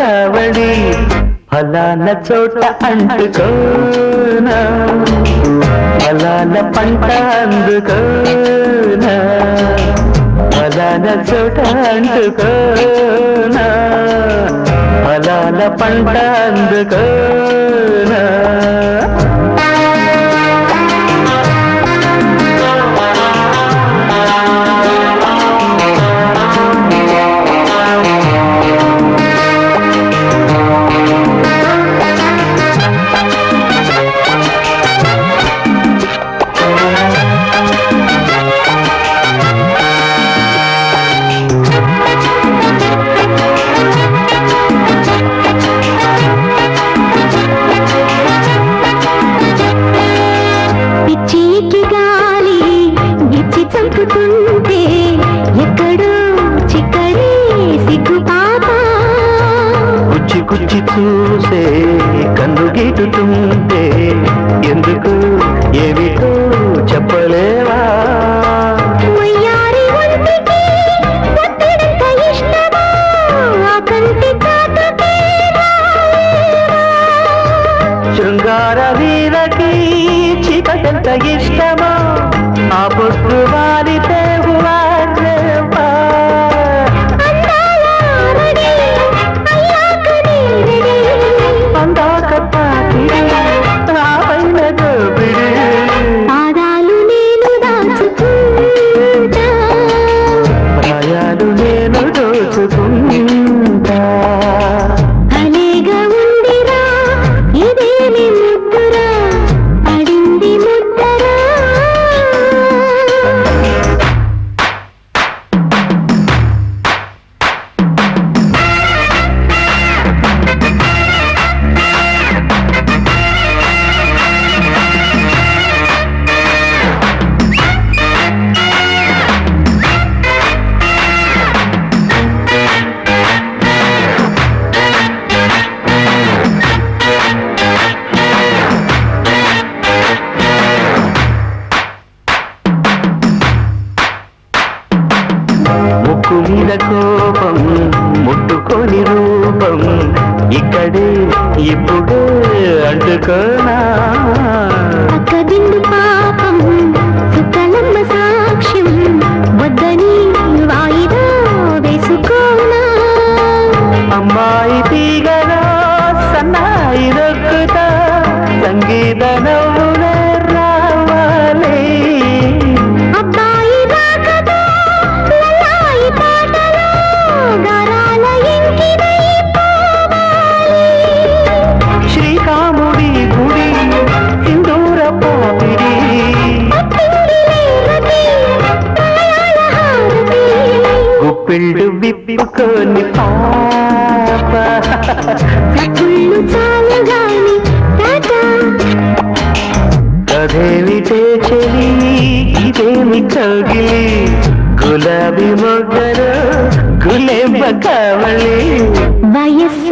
కావడి ఫలాన చోట అంటుకో ఫలాన పంట అందుకో ఫలాన చోట అంటుకోనా ఫలాల పంట అందుకోనా ఎక్కడో గుచ్చి చూసే కన్ను గీటుతుంటే ఎందుకు ఏమిటో చెప్పలేవా? శృంగార వీరకి ఇష్టమా? ఆ బొట్టు వారితే ఇక్కడే ఇప్పుడే అంటుకోనా? పాపం సుక్కలమ్మ సాక్ష్యం వద్దని వాయిదా వేసుకోనా? అమ్మాయి తీగలో సన్నాయి రొక్కుతా సంగీత విప్పుకొని పాప. కబుళ్ళు చాలుగాని టాటా కదేమిటే చెలి ఇదేమి కౌగిలి గులాబీ మొగ్గలు గులేబ కావళి వయస్సు